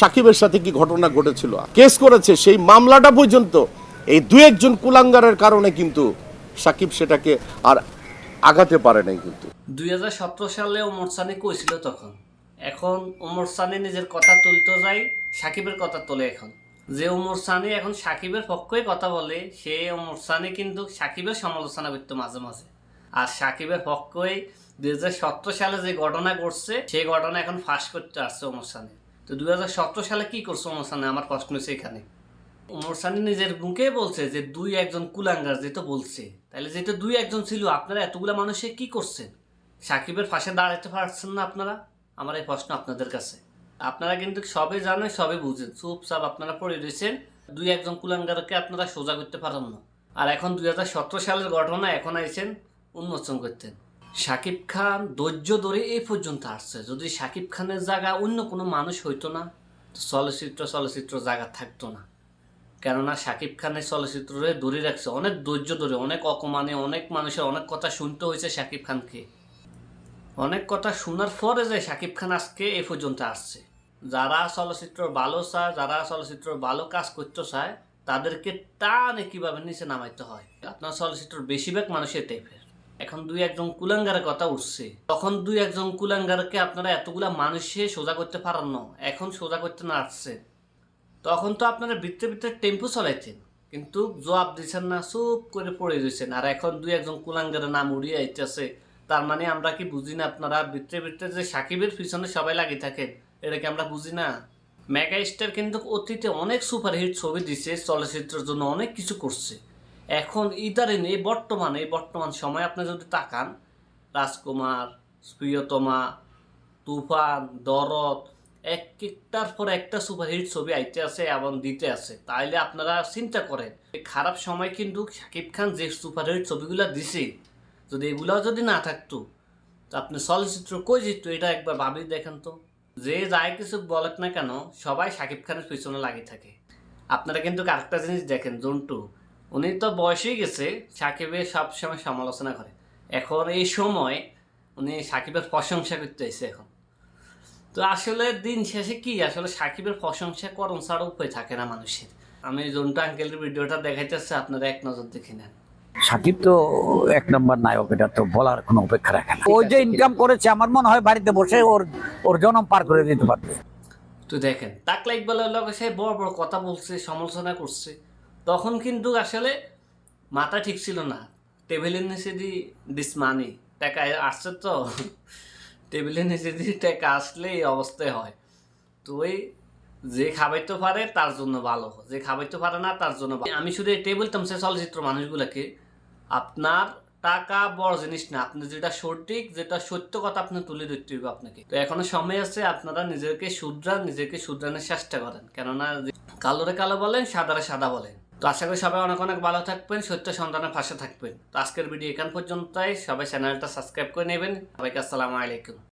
সাকিবের সাথে কি ঘটনা ঘটেছিল? কেস করেছে, সেই মামলাটা পর্যন্ত। এই দু একজন কুলাঙ্গারের কারণে কিন্তু সাকিব সেটাকে আর আগাতে পারে নাই কিন্তু। দুই সালে ওমর সানি কইছিল তখন। এখন ওমর সানি নিজের কথা তুলতে যায়, সাকিবের কথা তোলে এখন। যে ওমর সানি এখন সাকিবের পক্ষই কথা বলে, সে ওমর সানি কিন্তু সাকিবের সমালোচনা করতো মাঝে মাঝে। আর সাকিবের পক্ষই দুই সালে যে ঘটনা ঘটছে, সেই ঘটনা এখন ফাঁস করতে আসছে ওমর সানি। তো দু হাজার সতেরো সালে কি করছে সানি? আমার প্রশ্ন হচ্ছে এখানে। সানি নিজের মুখে বলছে যে, দুই একজন কুলাঙ্গার যেটা বলছে তাহলে যেটা দুই একজন ছিল, আপনারা এতগুলো মানুষে কি করছেন? সাকিবের পাশে দাঁড়াতে পারছেন না আপনারা? আমার এই প্রশ্ন আপনাদের কাছে। আপনারা কিন্তু সবে জানেন সবে বুঝেন। চুপচাপ আপনারা পড়ে রয়েছেন। দুই একজন কুলাঙ্গারকে আপনারা সোজা করতে পারেন না। আর এখন দুই হাজার সতেরো সালের ঘটনা এখন আইছেন উন্মোচন করতেন। সাকিব খান ধৈর্য ধরে এই পর্যন্ত আসছে। যদি সাকিব খানের জায়গা অন্য কোনো মানুষ হইতো না, তো চলচ্চিত্র চলচ্চিত্র জায়গা থাকতো না। কেননা শাকিব খানের চলচ্চিত্রে ধরে রাখছে। অনেক ধৈর্য ধরে, অনেক অকমানে অনেক মানুষের অনেক কথা শুনতে হয়েছে শাকিব খানকে। অনেক কথা শোনার পরে যে শাকিব খান আজকে এ পর্যন্ত আসছে। যারা চলচ্চিত্র ভালো চায়, যারা চলচ্চিত্র ভালো কাজ করতে চায়, তাদেরকে টানে কীভাবে নিচে নামাইতে হয়? আপনার চলচ্চিত্র বেশিরভাগ মানুষের টাইপের এখন দুই একজন কুলাঙ্গারের কথা উঠছে। তখন দুই একজন কুলাঙ্গারকে আপনারা এতগুলা মানুষে সোজা করতে পারেন না। এখন সোজা করতে না আসছে। তখন তো আপনারা বৃত্তে বৃত্তে টেম্পু চলাইতেন। কিন্তু জবাব দিচ্ছেন না, চুপ করে পড়ে দিয়েছেন আর এখন দুই একজন কুলাঙ্গারের নাম উড়িয়ে আইতেছে। তার মানে আমরা কি বুঝি না আপনারা বৃত্তে বৃত্তে যে সাকিবের পিছনে সবাই লাগিয়ে থাকেন? এটা কি আমরা বুঝি না? মেগা স্টার কিন্তু অতীতে অনেক সুপারহিট ছবি দিছে, চলচ্চিত্রের জন্য অনেক কিছু করছে। এখন ইদারিন এই বর্তমানে এই বর্তমান সময় আপনি যদি তাকান, রাজকুমার প্রিয়তমা তুফান, দরদ এক একটার পর একটা সুপারহিট ছবি আইতে আছে এবং দিতে আছে। তাইলে আপনারা চিন্তা করেন খারাপ সময় কিন্তু শাকিব খান যে সুপারহিট ছবিগুলো দিছে, যদি এগুলো যদি না থাকতো আপনি চলচ্চিত্র কই যেত এটা একবার ভাবি দেখেন তো। যে যাই কিছু বলেন না কেন, সবাই শাকিব খানের পিছনে লাগিয়ে থাকে। আপনারা কিন্তু আরেকটা জিনিস দেখেন, জন্টু উনি তো বয়সেই গেছে সাকিবের সবসময় সমালোচনা করে। এখন এই সময় উনি সাকিবের প্রশংসা করতে এসে এখন। তো আসলে দিন শেষে কি আসলে সাকিবের প্রশংসা করণ ছাড়া উপায় থাকে না মানুষের। আমি জন্টু আঙ্কেলের ভিডিওটা দেখাইতেছে আপনারা এক নজর দেখে নেন। সাকিব তো এক নম্বর নায়ক এটা তো বলার কোনো অপেক্ষা রাখে না। ওই যে ইনকাম করেছে আমার মনে হয় বাড়িতে বসে ওর ওর জনম পার করে দিতে পারবে। তো দেখেন তাকলা ইকবালের লগে সে বড় বড় কথা বলছে সমালোচনা করছে। তখন কিন্তু আসলে মাথা ঠিক ছিল না। টেবিলের নিচে দি দিস মানি, টাকা আসছে তো? টেবিলের নিচে দিয়ে টাকা আসলে এই অবস্থায় হয়। তো ওই যে খাবাইতে পারে তার জন্য ভালো, যে খাবাইতে পারে না তার জন্য। আমি শুধু এটাই বলতাম সে চলচ্চিত্র মানুষগুলোকে আপনার টাকা বড় জিনিস না, আপনি যেটা সঠিক, যেটা সত্য কথা আপনি তুলে ধরতে হবে আপনাকে। তো এখনও সময় আছে আপনারা নিজেকে শুধরান, নিজেকে শুধরানোর চেষ্টা করেন। কেননা কালোরে কালো বলেন, সাদারে সাদা বলেন। তো আশা করি সবাই অনেক অনেক ভালো থাকবেন সত্য সন্তানের পাশে থাকবেন। তো আজকের ভিডিও এখান পর্যন্তই। সবাই চ্যানেলটা সাবস্ক্রাইব করে নেবেন। সবাইকে আসসালামু আলাইকুম।